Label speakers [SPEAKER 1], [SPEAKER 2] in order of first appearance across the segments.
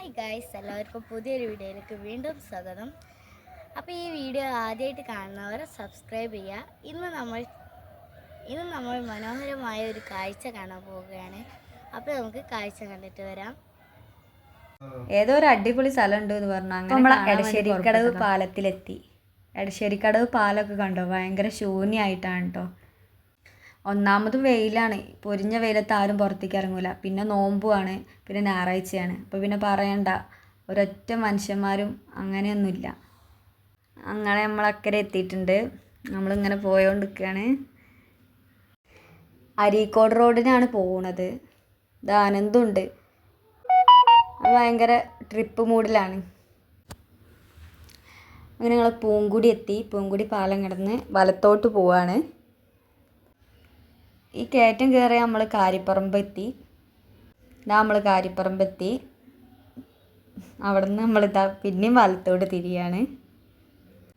[SPEAKER 1] Hi guys എല്ലാവർക്കും പുതിയൊരു വീഡിയോയിലേക്ക് വീണ്ടും സ്വാഗതം. അപ്പോൾ ഈ വീഡിയോ ആദ്യമായിട്ട് കാണുന്നവർ സബ്സ്ക്രൈബ് ചെയ്യുക. ഇന്ന് നമ്മൾ ഇന്ന് നമ്മൾ മനോഹരമായ ഒരു കാഴ്ച കാണാൻ പോവുകയാണ്. അപ്പോൾ നമുക്ക് കാഴ്ച കണ്ടിട്ട് വരാം.
[SPEAKER 2] ഏതോ ഒരു അടിപൊളി സ്ഥലം ഉണ്ട് എന്ന് പറഞ്ഞു. അങ്ങനെ വേണ്ടി
[SPEAKER 3] എടശ്ശേരിക്കടവ്. പാലത്തിലെത്തി. എടശ്ശേരിക്കടവ് പാലമൊക്കെ കണ്ടോ? ഭയങ്കര ശൂന്യമായിട്ടാണ് കേട്ടോ. ഒന്നാമതും വെയിലാണ്. പൊരിഞ്ഞ വെയിലത്ത് ആരും പുറത്തേക്ക് ഇറങ്ങൂല. പിന്നെ നോമ്പുമാണ് പിന്നെ ഞായറാഴ്ചയാണ്. അപ്പോൾ പിന്നെ പറയണ്ട. ഒരൊറ്റ മനുഷ്യന്മാരും അങ്ങനെയൊന്നുമില്ല. അങ്ങനെ നമ്മളക്കരെ എത്തിയിട്ടുണ്ട്. നമ്മളിങ്ങനെ പോയോണ്ടിരിക്കുകയാണ് അരീക്കോട് റോഡിനാണ് പോകുന്നത് ഇത് ആനന്ദുണ്ട്. അത് ഭയങ്കര ട്രിപ്പ് മൂഡിലാണ്. അങ്ങനെ ഞങ്ങൾ പൂങ്കുടി എത്തി. പൂങ്കുടി പാലം കിടന്ന് വലത്തോട്ട് പോവാണ്. ഈ കയറ്റം കയറി നമ്മൾ കാരിപ്പറമ്പ് എത്തി ഇതാ നമ്മൾ കാരിപ്പറമ്പ് എത്തി അവിടെ നിന്ന് നമ്മളിതാ പിന്നെയും വലത്തോട്ട് തിരിയാണ്.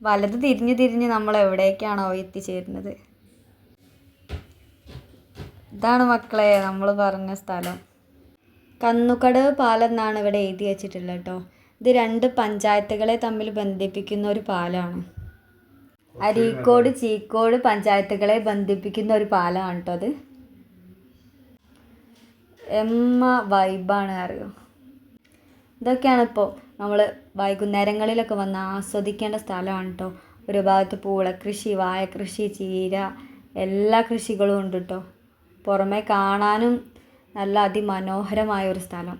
[SPEAKER 3] വലത് തിരിഞ്ഞ് തിരിഞ്ഞ് നമ്മൾ എവിടേക്കാണോ എത്തിച്ചേരുന്നത്. ഇതാണ് മക്കളെ നമ്മൾ പറഞ്ഞ സ്ഥലം. കന്നുകടവ് പാലം എന്നാണ് ഇവിടെ എഴുതി വച്ചിട്ടുള്ളത് കേട്ടോ. ഇത് രണ്ട് പഞ്ചായത്തുകളെ തമ്മിൽ ബന്ധിപ്പിക്കുന്ന ഒരു പാലമാണ്. അരീക്കോട് ചീക്കോട് പഞ്ചായത്തുകളെ ബന്ധിപ്പിക്കുന്ന ഒരു പാലമാണ് കേട്ടോ അത്. എമ്മ വൈബാണ് അറിയോ? ഇതൊക്കെയാണ് ഇപ്പോൾ നമ്മൾ വൈകുന്നേരങ്ങളിലൊക്കെ വന്ന് ആസ്വദിക്കേണ്ട സ്ഥലമാണ് കേട്ടോ ഒരു ഭാഗത്ത് പൂളക്കൃഷി വാഴക്കൃഷി ചീര എല്ലാ കൃഷികളും ഉണ്ട് കേട്ടോ പുറമെ കാണാനും നല്ല അതിമനോഹരമായ ഒരു സ്ഥലം.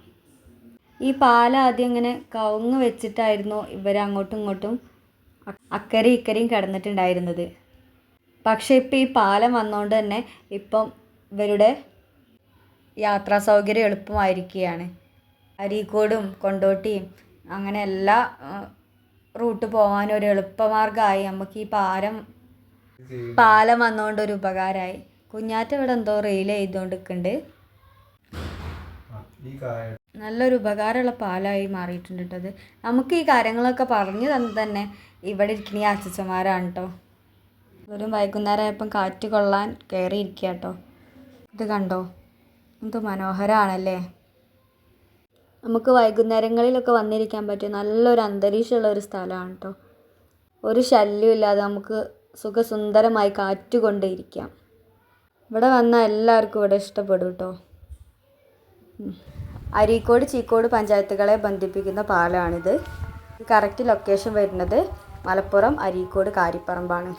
[SPEAKER 3] ഈ പാലം ആദ്യം ഇങ്ങനെ കവുങ്ങ് വെച്ചിട്ടായിരുന്നു ഇവർ അങ്ങോട്ടും ഇങ്ങോട്ടും അക്കരെ ഇക്കരെയും കിടന്നിട്ടുണ്ടായിരുന്നത്. പക്ഷേ ഇപ്പം ഈ പാലം വന്നുകൊണ്ട് തന്നെ ഇപ്പം ഇവരുടെ യാത്രാ സൗകര്യം എളുപ്പമായിരിക്കുകയാണ്. അരീക്കോടും കൊണ്ടോട്ടിയും അങ്ങനെ എല്ലാ റൂട്ട് പോകാൻ ഒരു എളുപ്പമാർഗമായി നമുക്ക് ഈ പാലം പാലം വന്നുകൊണ്ട് ഒരു ഉപകാരമായി. കുഞ്ഞാറ്റ ഇവിടെ എന്തോ റീൽ ചെയ്തുകൊണ്ടിരിക്കുന്നുണ്ട്
[SPEAKER 4] ഈ കായ
[SPEAKER 3] നല്ലൊരു ഉപകാരമുള്ള പാലമായി മാറിയിട്ടുണ്ട് കേട്ടത് നമുക്ക് ഈ കാര്യങ്ങളൊക്കെ പറഞ്ഞു തന്നെ തന്നെ ഇവിടെ ഇരിക്കുന്ന ഈ അച്ഛച്ചന്മാരാണ് കേട്ടോ ഇവരും വൈകുന്നേരമായപ്പം കാറ്റ് കൊള്ളാൻ കയറി ഇരിക്കുക കേട്ടോ ഇത് കണ്ടോ? എന്ത് മനോഹരമാണല്ലേ നമുക്ക് വൈകുന്നേരങ്ങളിലൊക്കെ വന്നിരിക്കാൻ പറ്റിയ നല്ലൊരു അന്തരീക്ഷമുള്ള ഒരു സ്ഥലമാണ് കേട്ടോ ഒരു ശല്യമില്ലാതെ നമുക്ക് സുഖസുന്ദരമായി കാറ്റ് കൊണ്ട് ഇരിക്കാം ഇവിടെ വന്ന എല്ലാവർക്കും ഇവിടെ ഇഷ്ടപ്പെടും കേട്ടോ അരീക്കോട് ചീക്കോട് പഞ്ചായത്തുകളെ ബന്ധിപ്പിക്കുന്ന പാലമാണിത് കറക്റ്റ് ലൊക്കേഷൻ വരുന്നത്. മലപ്പുറം അരീക്കോട് കാരിപ്പറമ്പാണ്.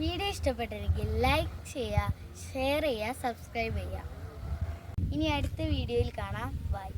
[SPEAKER 1] വീഡിയോ ഇഷ്ടപ്പെട്ടെങ്കിൽ ലൈക്ക് ചെയ്യുക ഷെയർ ചെയ്യുക സബ്സ്ക്രൈബ് ചെയ്യുക. ഇനി അടുത്ത വീഡിയോയിൽ കാണാം. ബൈ